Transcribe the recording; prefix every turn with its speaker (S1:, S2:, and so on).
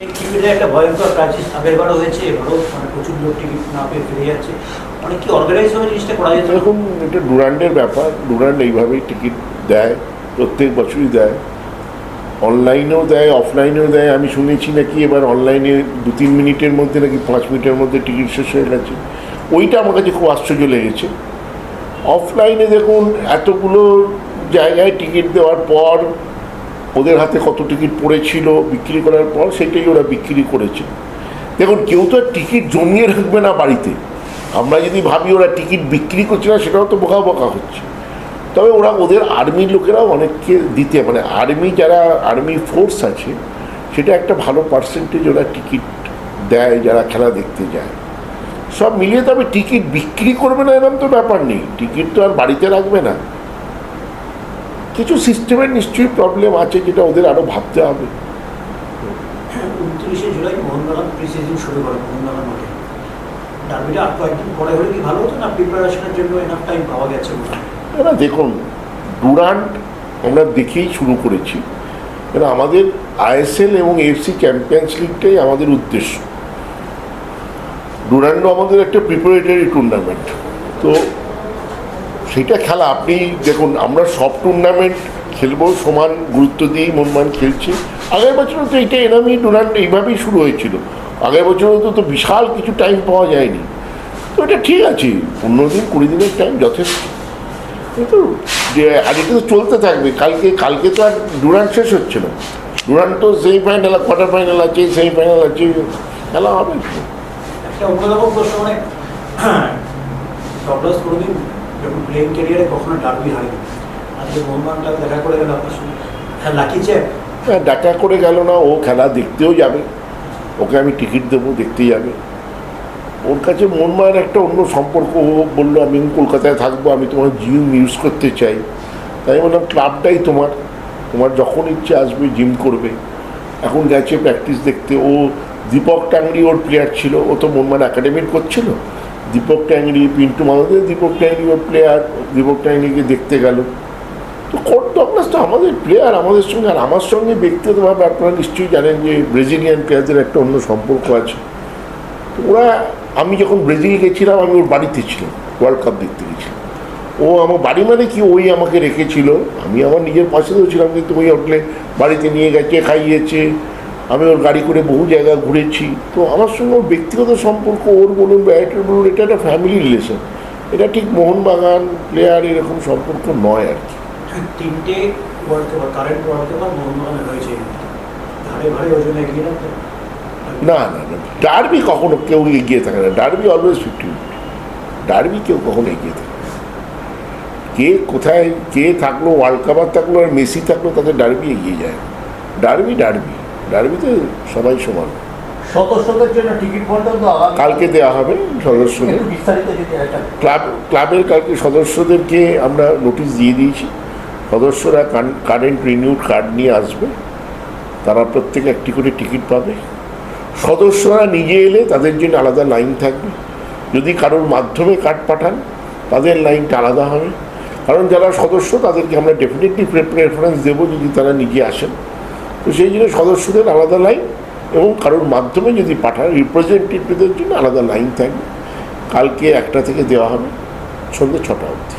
S1: টিকিটের একটা ভয়ঙ্কর ক্রাইসিস আগেরবারও হয়েছে, এবারও মানে প্রচুর লোক টিকিট না পেয়ে ফিরে যাচ্ছে।
S2: এরকম এটা ডুরান্ডের ব্যাপার, ডুরান্ড এইভাবেই টিকিট দেয়, প্রত্যেক বছরই দেয়। অনলাইনেও দেয়, অফলাইনেও দেয়। আমি শুনেছি নাকি এবার অনলাইনে দু তিন মিনিটের মধ্যে নাকি পাঁচ মিনিটের মধ্যে টিকিট শেষ হয়ে গেছে। ওইটা আমার কাছে খুব আশ্চর্য লেগেছে। অফলাইনে দেখুন, এতগুলো জায়গায় টিকিট দেওয়ার পর ওদের হাতে কত টিকিট পড়েছিল, বিক্রি করার পর সেটাই ওরা বিক্রি করেছে। দেখুন, কেউ তো টিকিট জমিয়ে রাখবে না বাড়িতে। আমরা যদি ভাবি ওরা টিকিট বিক্রি করছে না, সেটাও তো বোকা বোকা হচ্ছে। তবে ওরা ওদের আর্মির লোকেরাও অনেককে দিতে মানে আর্মি যারা, আর্মি ফোর্স আছে, সেটা একটা ভালো পার্সেন্টেজ ওরা টিকিট দেয়, যারা খেলা দেখতে যায়। সব মিলিয়ে তবে টিকিট বিক্রি করবে না এরকম তো ব্যাপার নেই। টিকিট তো আর বাড়িতে রাখবে না। কিছু সিস্টেমের নিশ্চয়ই প্রবলেম আছে যেটা ওদের আরও ভাবতে হবে।
S1: উনত্রিশে জুলাই মোহনবাগান শুরু করে মোহনবাগান মাঠে। ডার্বিটা আর কয়েকদিন পরে হলে কি ভালো হতো না প্রিপারেশনের জন্য এনাফ টাইম পাওয়া গেছে হয়?
S2: দেখুন ডুরান্ট আমরা দেখেই শুরু করেছি। এবার আমাদের আইএসএল এবং এফসি চ্যাম্পিয়ন্স লিগটাই আমাদের উদ্দেশ্য। ডুরান্ডও আমাদের একটা প্রিপারেটরি টুর্নামেন্ট তো সেটা খেলা, আপনি দেখুন, আমরা সব টুর্নামেন্ট খেলব, সমান গুরুত্ব দিয়েই মনমান খেলছি। আগের বছরও তো এইটা এরমই টুর্নামেন্ট এইভাবেই শুরু হয়েছিল। আগের বছরও তো তো বিশাল কিছু টাইম পাওয়া যায়নি। তো এটা ঠিক আছে, পনেরো দিন, কুড়ি দিনের টাইম যথেষ্ট। কিন্তু যে, আর এটা তো চলতে থাকবে, কালকে কালকে তো আর ডুরান্ট শেষ হচ্ছে না। ডুরান্ট তো সেমিফাইনাল কোয়ার্টার ফাইনাল আছে সেমিফাইনাল আছে, খেলা হবে।
S1: একটা প্রশ্ন মানে যখন প্লেইং ক্যারিয়ারে কখনো ডার্বি হয়নি। আজকে মোহনবাগানটা দেখা করে গেল আপনার সঙ্গে। হ্যাঁ লাকি চ্যাপ
S2: হ্যাঁ দেখা করে গেল না, ও খেলা দেখতেও যাবে। ওকে আমি টিকিট দেবো দেখতে যাবে। ওর কাছে মনমার একটা অন্য সম্পর্ক। ও বলল, আমি কলকাতায় থাকব, আমি তোমার জিম ইউজ করতে চাই। তাই বললাম ক্লাবটাই তোমার। তোমার যখন ইচ্ছে আসবে জিম করবে। এখন গেছে প্র্যাকটিস দেখতে। ও দীপক টাংরি ওর প্লেয়ার ছিল। ও তো মনমান একাডেমির করছিল দীপক ট্যাংরি, পিন্টু মাদুদের দীপক ট্যাংরি ওর প্লেয়ার দীপক ট্যাংরিকে দেখতে গেল। তো কোর্ট ডগলাস তো আমাদের প্লেয়ার আমাদের সঙ্গে, আর আমার সঙ্গে ব্যক্তিগতভাবে আপনারা নিশ্চয়ই জানেন যে ব্রেজিলিয়ান প্লেয়ারদের একটা অন্য সম্পর্ক আছে। ওরা, আমি যখন ব্রাজিল গেছিলাম, আমি ওর বাড়িতে ছিলাম ওয়ার্ল্ড কাপ দেখতে গেছিলাম। ও আমার বাড়ি মানে কি, ওই আমাকে রেখেছিল। আমি আমার নিজের পাশেও ছিলাম, কিন্তু ওই হোটেলে বাড়িতে নিয়ে গেছে, খাইয়েছে। আমি ওর গাড়ি করে বহু জায়গা ঘুরেছি। তো আমার সঙ্গে ওর ব্যক্তিগত সম্পর্ক ওর বলুন বা এটার বলুন এটা একটা ফ্যামিলি রিলেশন এটা ঠিক মোহনবাগান প্লেয়ার এরকম সম্পর্ক নয় আর কি।
S1: তিনটে world cup current world cup মোহনবাগানে জন্য এগিয়ে না
S2: না না ডার্বি কখনো কেউ এগিয়ে থাকে না। Derby always fifty fifty derby কেউ কখনো এগিয়ে থাকে কে কোথায় কে থাকল ওয়ার্ল্ড কাপার থাকল আর মেসি থাকল তাদের ডার্বি এগিয়ে যায়। ডার্বি ডার্বি ডার্বিতে সবাই সমান।
S3: সদস্যদের জন্য টিকিট বন্টন
S2: কালকে দেওয়া হবে সদস্যদের। ক্লাব ক্লাবের কালকে সদস্যদেরকে আমরা নোটিশ দিয়ে দিয়েছি। সদস্যরা কারেন্ট রিনিউড কার্ড নিয়ে আসবে। তারা প্রত্যেকে একটি করে টিকিট পাবে। সদস্যরা নিজে এলে তাদের জন্য আলাদা লাইন থাকবে। যদি কারোর মাধ্যমে কার্ড পাঠান তাদের লাইনটা আলাদা হবে। কারণ যারা সদস্য তাদেরকে আমরা ডেফিনেটলি প্রেফারেন্স দেবো যদি তারা নিজে আসেন। তো সেই জন্য সদস্যদের আলাদা লাইন এবং কারোর মাধ্যমে যদি পাঠায় রিপ্রেজেন্টেটিভদের জন্য আলাদা লাইন থাকবে। কালকে একটা থেকে দেওয়া হবে, সন্ধ্যে ছটা অবধি।